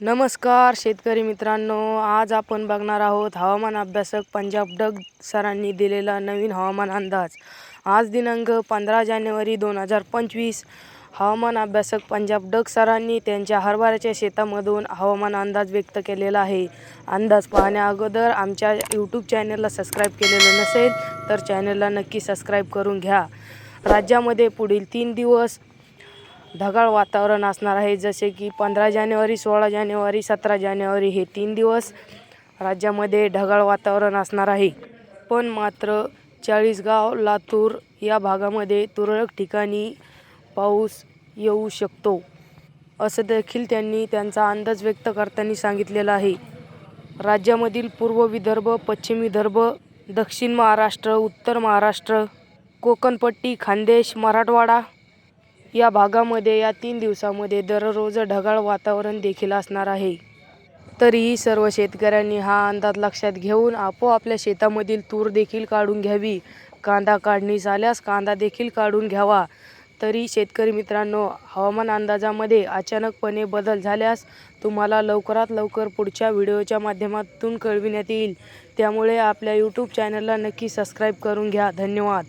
नमस्कार शेतकरी मित्रांनो. आज आपण बघणार आहोत हवामान अभ्यासक पंजाब डग सरांनी दिलेला नवीन हवामान अंदाज. आज दिनांक पंधरा जानेवारी दोन हजार पंचवीस. हवामान अभ्यासक पंजाब डग सरांनी त्यांच्या हरभऱ्याच्या शेतामधून हवामान अंदाज व्यक्त केलेला आहे. अंदाज पाहण्या अगोदर आमच्या यूट्यूब चॅनलला सबस्क्राईब केलेलं नसेल तर चॅनलला नक्की सबस्क्राईब करून घ्या. राज्यामध्ये पुढील तीन दिवस ढगाळ वातावरण असणार आहे. जसे की पंधरा जानेवारी सोळा जानेवारी सतरा जानेवारी हे तीन दिवस राज्यामध्ये ढगाळ वातावरण असणार आहे. पण मात्र चाळीसगाव लातूर या भागामध्ये तुरळक ठिकाणी पाऊस येऊ शकतो असं देखील त्यांनी त्यांचा अंदाज व्यक्त करताना सांगितलेला आहे. राज्यामधील पूर्व विदर्भ पश्चिम विदर्भ दक्षिण महाराष्ट्र उत्तर महाराष्ट्र कोकणपट्टी खानदेश मराठवाडा या भागामध्ये या तीन दिवसामध्ये दररोज ढगाळ वातावरण देखील असणार आहे. तरीही सर्व शेतकऱ्यांनी हा अंदाज लक्षात घेऊन आपोआपल्या शेतामधील तूर देखील काढून घ्यावी. कांदा काढणी झाल्यास कांदा देखील काढून घ्यावा. तरी शेतकरी मित्रांनो हवामान अंदाजामध्ये अचानकपणे बदल झाल्यास तुम्हाला लवकरात लवकर पुढच्या व्हिडिओच्या माध्यमातून कळविण्यात येईल. त्यामुळे आपल्या यूट्यूब चॅनलला नक्की सबस्क्राईब करून घ्या. धन्यवाद.